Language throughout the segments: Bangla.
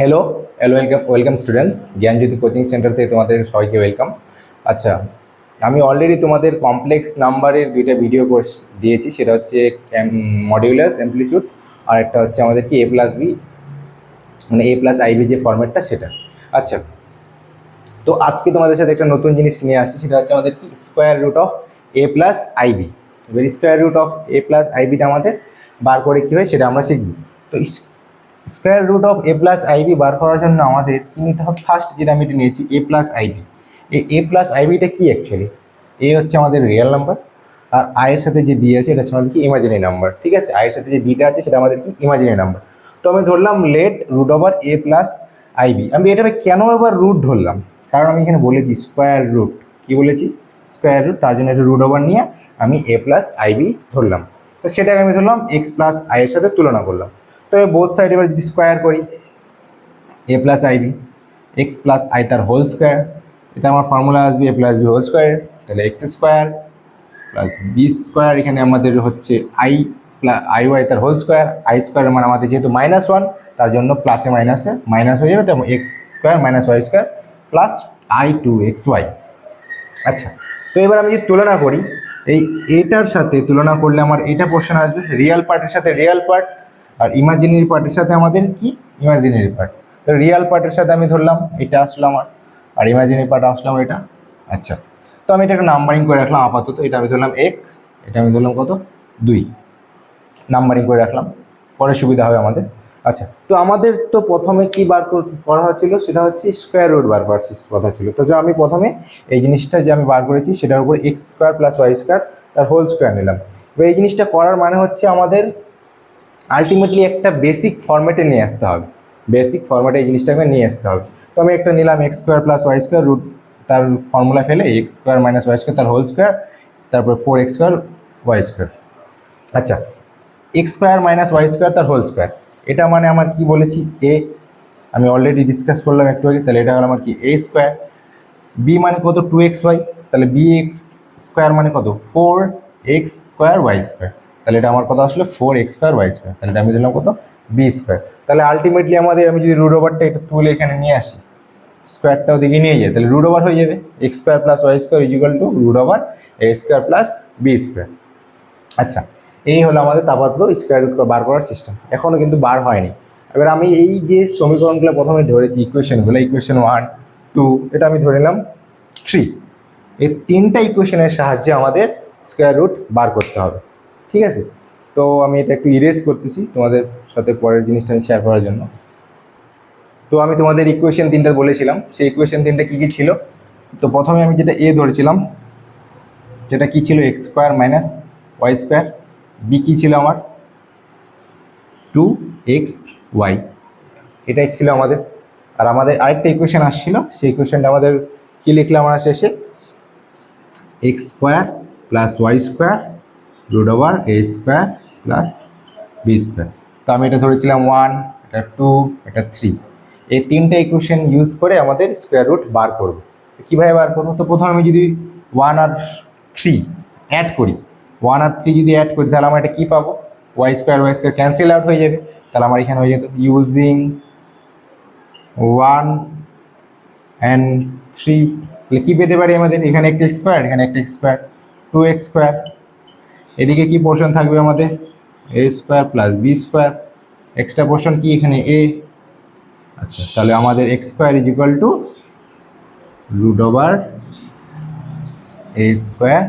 Hello hello welcome welcome students Gyanjyoti coaching centre থেকে তোমাদের সবাইকে ওয়েলকাম আচ্ছা আমি অলরেডি তোমাদের কমপ্লেক্স নাম্বারের দুইটা ভিডিও কোর্স দিয়েছি। সেটা হচ্ছে মডিউলাস অ্যাম্পলিটিউড আর একটা হচ্ছে আমাদের কি এ প্লাস বি মানে এ প্লাস আইবি যে ফর্ম্যাটটা সেটা। আচ্ছা তো আজকে তোমাদের সাথে একটা নতুন জিনিস নিয়ে আসছি। সেটা হচ্ছে আমাদের কি square root of a plus i b এবার square root of a plus আইবিটা আমাদের বার করে কী হয়, সেটা আমরা শিখব। তো square root of a plus i b বার করার জন্য আমাদের কী নিতে হবে? ফার্স্ট যেটা আমি এটা নিয়েছি, এ প্লাস আইবি এই এ প্লাস আইবিটা কী অ্যাকচুয়ালি এ হচ্ছে আমাদের রিয়েল নাম্বার আর আয়ের সাথে যে বি আছে, এটা হচ্ছে আমাদের কি? ইমাজিনারি নাম্বার ঠিক আছে? আয়ের সাথে যে বিটা আছে, সেটা আমাদের কি? ইমাজিনারি নাম্বার তো আমি ধরলাম let root over a plus i b আমি এটাকে কেন এবার রুট ধরলাম? কারণ আমি এখানে বলেছি স্কোয়ার রুট কি বলেছি? স্কোয়ার রুট তার জন্য একটা রুট ওভার নিয়ে আমি এ প্লাস আইবি ধরলাম। তো সেটাকে আমি ধরলাম এক্স প্লাস আইয়ের সাথে তুলনা করলাম। তো বোথ সাইড এবার যদি স্কোয়ার করি a plus i b x plus i তার হোল স্কোয়ার এটা আমার ফর্মুলা আসবে a plus b whole square তাহলে x square plus b square এখানে আমাদের হচ্ছে আই আই ওয়াই তার হোল স্কোয়ার আই স্কোয়ার মানে আমাদের যেহেতু মাইনাস ওয়ান তার জন্য প্লাসে মাইনাসে মাইনাস হয়ে যাবে এটা x square minus y square plus i two x y আচ্ছা তো এবার আমি যদি তুলনা করি, এই এটার সাথে তুলনা করলে আমার এটা পোর্শন আসবে রিয়েল পার্টের সাথে রিয়েল পার্ট আর ইমাজিনারি পার্টের সাথে আমাদের কি? ইমাজিনারি পার্ট তো রিয়াল পার্টের সাথে আমি ধরলাম, এটা আসলো আমার। আর ইমাজিনারি পার্ট আসলাম এটা। আচ্ছা তো আমি এটাকে নাম্বারিং করে রাখলাম আপাতত। এটা আমি ধরলাম এক, এটা আমি ধরলাম কত? দুই। নাম্বারিং করে রাখলাম। পরে সুবিধা হবে আমাদের। আচ্ছা তো আমাদের তো প্রথমে কি বার কর- হচ্ছিল? সেটা হচ্ছে স্কোয়ার রুট বার করার কথা ছিল। তো আমি প্রথমে এই জিনিসটা যে আমি বার করেছি, সেটার উপর x square plus y square তার হোল স্কোয়ার নিলাম। এবার এই জিনিসটা করার মানে হচ্ছে আমাদের আলটিমেটলি একটা বেসিক ফর্ম্যাটে নিয়ে আসতে হবে। বেসিক ফর্ম্যাটে এই জিনিসটাকে নিয়ে আসতে হবে। তো আমি একটা নিলাম x square plus y square root তার ফর্মুলা ফেলে x square minus y square তার হোল স্কোয়ার তারপর four x square y square আচ্ছা x square minus y square তার হোল স্কোয়ার এটা মানে আমার কি বলেছি? এ আমি অলরেডি ডিসকাস করলাম একটু আগে, তাহলে এটা হলো আমার কি? এ স্কোয়ার বি মানে কত? টু এক্স ওয়াই তাহলে বি এক্স স্কোয়ার মানে কত? Four x square y square তাহলে এটা আমার কথা আসলে four x square y square তাহলে আমি দিলাম কত? বি স্কোয়ার তাহলে আলটিমেটলি আমাদের আমি যদি রুট ওভারটা এটা তুলে এখানে নিয়ে আসি স্কোয়ারটাও দিকে নিয়ে যাই, তাহলে রুট ওভার হয়ে যাবে। X square plus y square is equal to root over a square plus b square আচ্ছা এই হলো আমাদের তাপাত্র স্কোয়ার রুট বার করার সিস্টেম এখনও কিন্তু বার হয়নি। এবার আমি এই যে সমীকরণগুলো প্রথমে ধরেছি ইকুয়েশনগুলো ইকুয়েশন ওয়ান টু এটা আমি ধরে নিলাম থ্রি এই তিনটা ইকুয়েশনের সাহায্যে আমাদের স্কোয়ার রুট বার করতে হবে। ঠিক আছে? তো আমি এটা একটু ইরেজ করতেছি তোমাদের সাথে পরের জিনিসটা আমি শেয়ার করার জন্য। তো আমি তোমাদের ইকুয়েশন তিনটা বলেছিলাম। সেই ইকুয়েশন তিনটা কী কী ছিল? তো প্রথমে আমি যেটা এ ধরেছিলাম, যেটা কী ছিল? X square minus y square b কী ছিল আমার? টু এক্স ওয়াই এটাই ছিল আমাদের। আর আমাদের আরেকটা ইকুয়েশন আসছিল। সেই ইকুয়েশনটা আমাদের কী লিখলাম আমরা শেষে? X square plus y square root over a square plus b square তো আমি এটা ধরেছিলাম ওয়ান এটা টু এটা থ্রি এই তিনটা ইকুয়েশন ইউজ করে আমাদের স্কোয়ার রুট বার করব। কীভাবে বার করব? তো প্রথমে আমি যদি ওয়ান আর থ্রি অ্যাড করি ওয়ান আর থ্রি যদি অ্যাড করি, তাহলে আমরা এটা কী পাবো? Y square y square cancel out হয়ে যাবে। তাহলে আমার এখানে হয়ে যেত ইউজিং ওয়ান অ্যান্ড থ্রি তাহলে কী পেতে পারি আমাদের? এখানে একটা স্কোয়ার এখানে একটা স্কোয়ার টু এক্স স্কোয়ার এদিকে কি পোর্শন থাকবে আমাদের? A square plus b square extra portion কি এখানে? এ আচ্ছা তাহলে আমাদের x square is equal to root over a square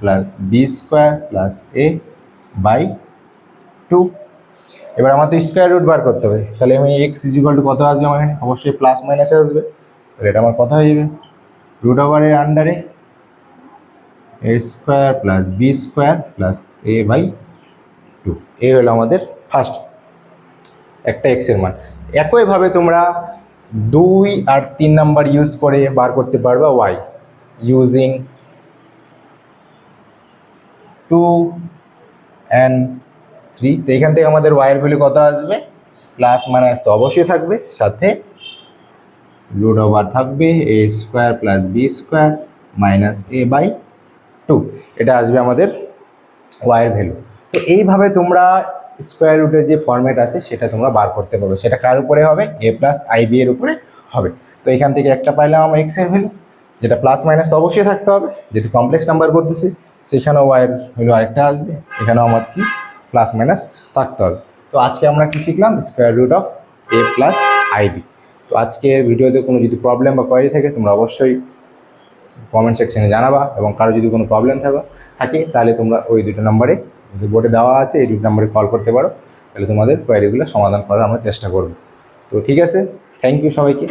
plus b square plus a by two এবার আমার তো স্কোয়ার রুট বার করতে হবে। তাহলে আমি এক্স ইজ ইকুয়াল টু কত আসবে আমার এখানে অবশ্যই প্লাস মাইনাসে আসবে। তাহলে এটা আমার কত হয়ে যাবে। রুট ওভারের আন্ডারে a square plus b square plus a by two এই হলো আমাদের ফার্স্ট একটা এক্সের মান। একইভাবে তোমরা দুই আর তিন নাম্বার ইউজ করে বার করতে পারবে y using two and three তো এখান থেকে আমাদের ওয়াইয়ের ভ্যালু কত আসবে? প্লাস মাইনাস তো অবশ্যই থাকবে। সাথে রুট ওভার থাকবে। A square plus b square minus a by two এটা আসবে আমাদের ওয়াইয়ের ভ্যালু তো এইভাবে তোমরা স্কোয়ার রুটের যে ফর্ম্যাট আছে, সেটা তোমরা বার করতে পারবে। সেটা কার উপরে হবে? এ প্লাস আই বি এর উপরে হবে। তো এখান থেকে একটা পাইলাম আমার এক্সের ভ্যালু যেটা প্লাস মাইনাস তো অবশ্যই থাকতে হবে। যেহেতু কমপ্লেক্স নাম্বার করতেছি, সেখানেও ওয়াইয়ের ভ্যালু আরেকটা আসবে। এখানেও আমার কি? প্লাস মাইনাস থাকতে হবে। তো আজকে আমরা কি শিখলাম? Square root of a plus i b তো আজকের ভিডিওতে কোনো যদি প্রবলেম বা কোয়ারি থাকে, তোমরা অবশ্যই কমেন্ট সেকশনে জানাবা এবং কারও যদি কোনো প্রবলেম থাকে থাকে, তাহলে তোমরা ওই দুটো নাম্বারে বোর্ডে দেওয়া আছে, এই দুটো নাম্বারে কল করতে পারো। তাহলে তোমাদের কোয়ারিগুলো সমাধান করার আমরা চেষ্টা করব। তো ঠিক আছে থ্যাংক ইউ সবাইকে।